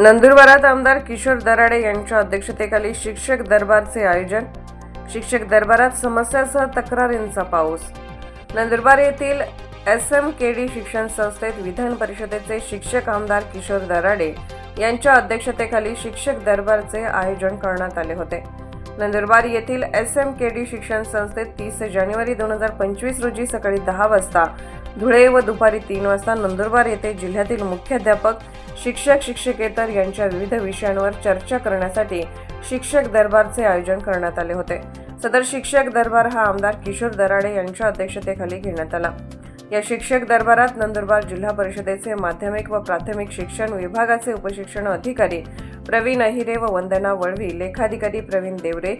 नंदुरबारात आमदार किशोर दराडे यांच्या अध्यक्षतेखाली शिक्षक दरबारचे आयोजन. शिक्षक दरबारात समस्यासह तक्रारींचा पाऊस. नंदुरबार येथील एस एम के डी शिक्षण संस्थेत विधान परिषदेचे शिक्षक आमदार किशोर दराडे यांच्या अध्यक्षतेखाली शिक्षक दरबारचे आयोजन करण्यात आले होते. नंदुरबार येथील एस एम के डी शिक्षण संस्थेत तीस जानेवारी दोन हजार पंचवीस रोजी सकाळी दहा वाजता धुळे व दुपारी तीन वाजता नंदुरबार येथे जिल्ह्यातील मुख्याध्यापक शिक्षक शिक्षकेतर यांच्या विविध विषयांवर चर्चा करण्यासाठी शिक्षक दरबारचे आयोजन करण्यात आले होते. सदर शिक्षक दरबार हा आमदार किशोर दराडे यांच्या अध्यक्षतेखाली घेण्यात आला. या शिक्षक दरबारात नंदुरबार जिल्हा परिषदेचे माध्यमिक व प्राथमिक शिक्षण विभागाचे उपशिक्षण अधिकारी प्रवीण अहिरे व वंदना वळवी लेखाधिकारी प्रवीण देवरे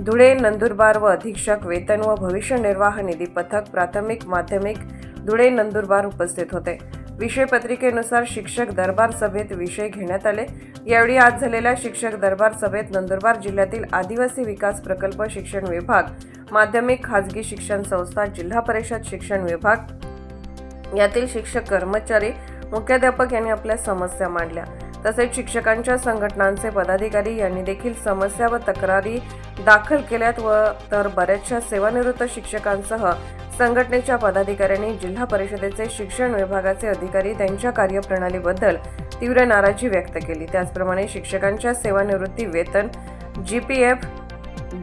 धुळे नंदुरबार व अधीक्षक वेतन व भविष्य निर्वाह निधी पथक प्राथमिक माध्यमिक धुळे नंदुरबार उपस्थित होते. विषय पत्रिकेनुसार शिक्षक दरबार सभेत विषय घेण्यात आले. यावेळी आज झालेल्या शिक्षक दरबार सभेत नंदुरबार जिल्ह्यातील आदिवासी विकास प्रकल्प शिक्षण विभाग माध्यमिक खाजगी शिक्षण संस्था जिल्हा परिषद शिक्षण विभाग यातील शिक्षक कर्मचारी मुख्याध्यापक यांनी आपल्या समस्या मांडल्या. तसेच शिक्षकांच्या संघटनांचे पदाधिकारी यांनी देखील समस्या व तक्रारी दाखल केल्यात व तर बऱ्याचशा सेवानिवृत्त शिक्षकांसह संघटनेच्या पदाधिकाऱ्यांनी जिल्हा परिषदेचे शिक्षण विभागाचे अधिकारी त्यांच्या कार्यप्रणालीबद्दल तीव्र नाराजी व्यक्त केली. त्याचप्रमाणे शिक्षकांच्या सेवानिवृत्ती वेतन G P F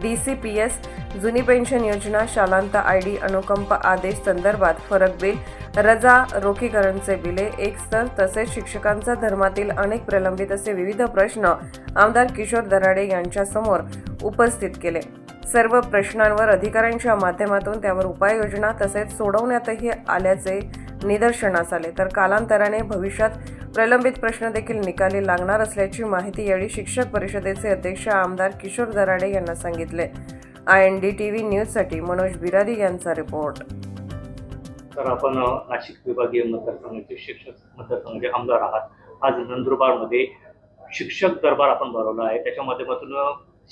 D C P S जुनी पेन्शन योजना शालांत आय डी अनुकंप आदेश संदर्भात फरक बिल रजा रोखीकरणचे बिले एक स्तर तसेच शिक्षकांचा धर्मातील अनेक प्रलंबित असे विविध प्रश्न आमदार किशोर दराडे यांच्यासमोर उपस्थित केले. सर्व प्रश्नांवर अधिकाऱ्यांच्या माध्यमातून त्यावर उपाययोजना तसेच सोडवण्यातही आल्याचे निदर्शनास आले. तर कालांतराने भविष्यात प्रलंबित प्रश्न देखील निकाली लागणार असल्याची माहिती यावेळी शिक्षक परिषदेचे अध्यक्ष आमदार किशोर दराडे यांना सांगितले. I N D T V न्यूजसाठी मनोज बिरादी यांचा रिपोर्ट. तर आपण नाशिक विभागीय मतदारसंघाचे शिक्षक मतदारसंघाचे आमदार आहात. आज नंदुरबारमध्ये शिक्षक दरबार आपण भरवला आहे. त्याच्या माध्यमातून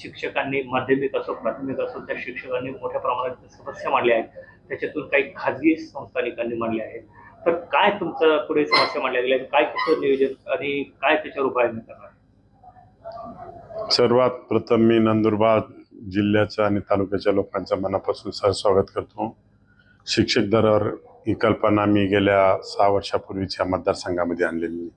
शिक्षकांनी माध्यमिक असो प्राथमिक असो त्या शिक्षकांनी मोठ्या प्रमाणात समस्या मांडल्या आहेत त्याच्यातून काही खाजगी संस्थानिकांनी मांडल्या आहेत. तर काय तुमचं पुढे समस्या मांडल्या गेल्या? काय कसं नियोजन आणि काय त्याच्यावर उपाययोजना करणार? सर्वात प्रथम मी नंदुरबार जिल्ह्याच्या आणि तालुक्याच्या लोकांच्या मनापासून सहस्वागत करतो. शिक्षक दरावर ही कल्पना मी गेल्या सहा वर्षापूर्वीच्या मतदारसंघामध्ये आणलेली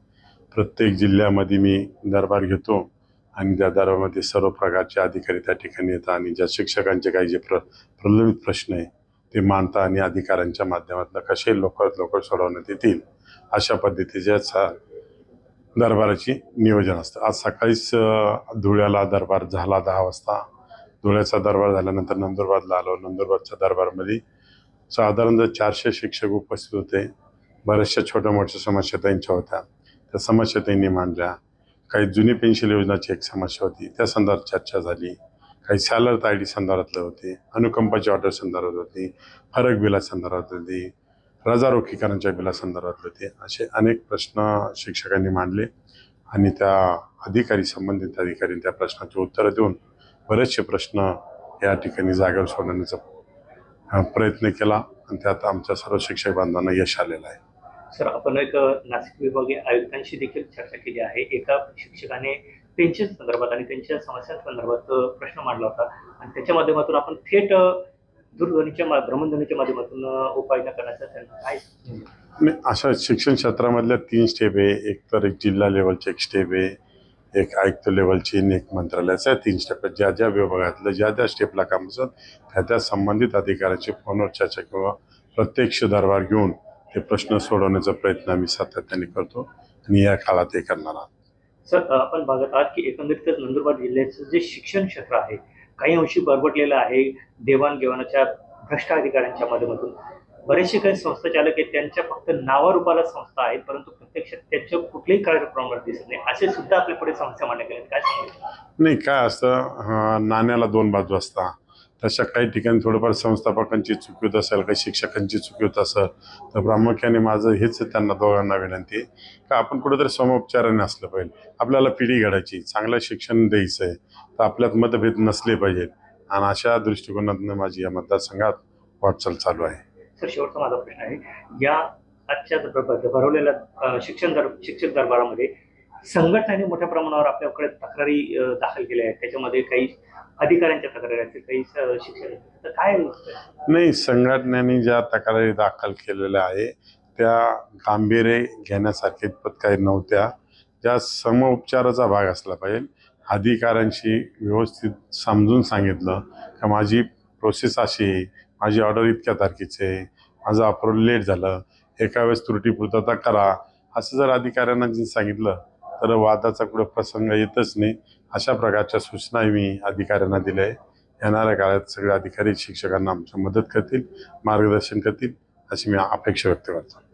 प्रत्येक जिल्ह्यामध्ये मी दरबार घेतो. आणि त्या दरबारमध्ये सर्व प्रकारचे अधिकारी त्या ठिकाणी येतात आणि ज्या शिक्षकांचे काही जे प्र प्रलंबित प्रश्न आहे ते मानता आणि अधिकाऱ्यांच्या माध्यमातून कसे लवकरात लवकर सोडवण्यात येतील अशा पद्धतीच्या सा- दरबाराची नियोजन असतं. आज सकाळीच धुळ्याला दरबार झाला दहा वाजता. धुळ्याचा दरबार झाल्यानंतर नंदुरबारला आलो. नंदुरबारच्या दरबारमध्ये साधारण चारशे शिक्षक उपस्थित होते. बऱ्याचशा छोट्या मोठ्या समस्या त्यांच्या होत्या. त्या समस्या त्यांनी मांडल्या. काही जुनी पेन्शन योजनाची एक समस्या होती. त्या संदर्भात चर्चा झाली. काही सॅलर आय डी संदर्भातलं होते. अनुकंपाची ऑर्डर संदर्भात होती. फरक बिला संदर्भात होती. रजा रोखीकरणाच्या बिला संदर्भात होते. असे अनेक प्रश्न शिक्षकांनी मांडले आणि त्या अधिकारी संबंधित अधिकारी त्या प्रश्नाची उत्तरं देऊन बरेचसे प्रश्न या ठिकाणी जागेवर सोडवण्याचा प्रयत्न केला आणि त्यात आमच्या सर्व शिक्षक बांधवांना यश आलेलं आहे. सर आपण एक नाशिक विभागीय आयुक्तांशी देखील चर्चा केली आहे. एका शिक्षकाने पेन्शन संदर्भात आणि त्यांच्या समस्यांसंदर्भात संदर्भात प्रश्न मांडला होता. आणि त्याच्या माध्यमातून आपण थेट दूरध्वनीच्या मा- भ्रमणध्वनीच्या माध्यमातून उपाययोजना करण्याचा त्यांना काय अशा शिक्षण क्षेत्रामधल्या तीन स्टेप आहे. एक तर एक जिल्हा लेवलची एक स्टेप आहे. एक आयुक्त लेवलची आणि एक मंत्रालयाच्या तीन स्टेप आहेत. ज्या ज्या विभागातलं ज्या ज्या स्टेपला काम असत त्या त्या संबंधित अधिकाऱ्याची फोनवर चर्चा किंवा प्रत्यक्ष दरबार घेऊन ते प्रश्न सोडवण्याचा प्रयत्न आम्ही सातत्याने करतो आणि या काळात हे करणार आहोत. सर आपण बघत आहात की एकंदरीतच नंदुरबार जिल्ह्याचं जे शिक्षण क्षेत्र आहे काही अंशी बरबटलेलं आहे देवाणघेवाणाच्या भ्रष्ट अधिकाऱ्यांच्या माध्यमातून. बरेचसे काही संस्था चालक आहेत त्यांच्या फक्त नावारूपाला संस्था आहेत परंतु प्रत्यक्षात त्यांच्या कुठल्याही कार्यक्रमाला दिसत नाही. असे सुद्धा आपल्या पुढे समस्या मांडल्या गेल्या आहेत. काय नाही काय असतं नाण्याला दोन बाजू असतात. तशा काही ठिकाणी थोडंफार संस्थापकांची चुकी होत असेल काही शिक्षकांची चुकी होत असेल तर प्रामुख्याने माझं हेच त्यांना दोघांना विनंती आहे का आपण कुठेतरी समोपचाराने असलं पाहिजे. आपल्याला पिढी घडायची चांगलं शिक्षण द्यायचं आहे तर आपल्यात मतभेद नसले पाहिजेत. आणि अशा दृष्टिकोनातून माझी या मतदारसंघात वाटचाल चालू आहे. सर शेवटचा माझा प्रश्न आहे. या आजच्या भरवलेल्या शिक्षण दर शिक्षक दरबारामध्ये संघटनाने मोठ्या प्रमाणावर आपल्याकडे तक्रारी दाखल केल्या आहेत. त्याच्यामध्ये काही अधिकाऱ्यांच्या तक्रारी असतील काही शिक्षण तर काय नाही संघटनेने ज्या तक्रारी दाखल केलेल्या आहे त्या गांभीर्य घेण्यासारखे इतपत काही नव्हत्या. ज्या समउपचाराचा भाग असला पाहिजे अधिकाऱ्यांशी व्यवस्थित समजून सांगितलं का माझी प्रोसेस अशी आहे माझी ऑर्डर इतक्या तारखेची आहे माझं अप्रूव्हल लेट झालं एका वेळेस त्रुटीपूर्तता करा असं जर अधिकाऱ्यांना जे सांगितलं तर वादाचा कुठं प्रसंग येतच नाही. अशा प्रकारच्या सूचनाही मी अधिकाऱ्यांना दिल्या आहे येणाऱ्या काळात सगळे अधिकारी शिक्षकांना आमच्या मदत करतील मार्गदर्शन करतील अशी मी अपेक्षा व्यक्त करतो.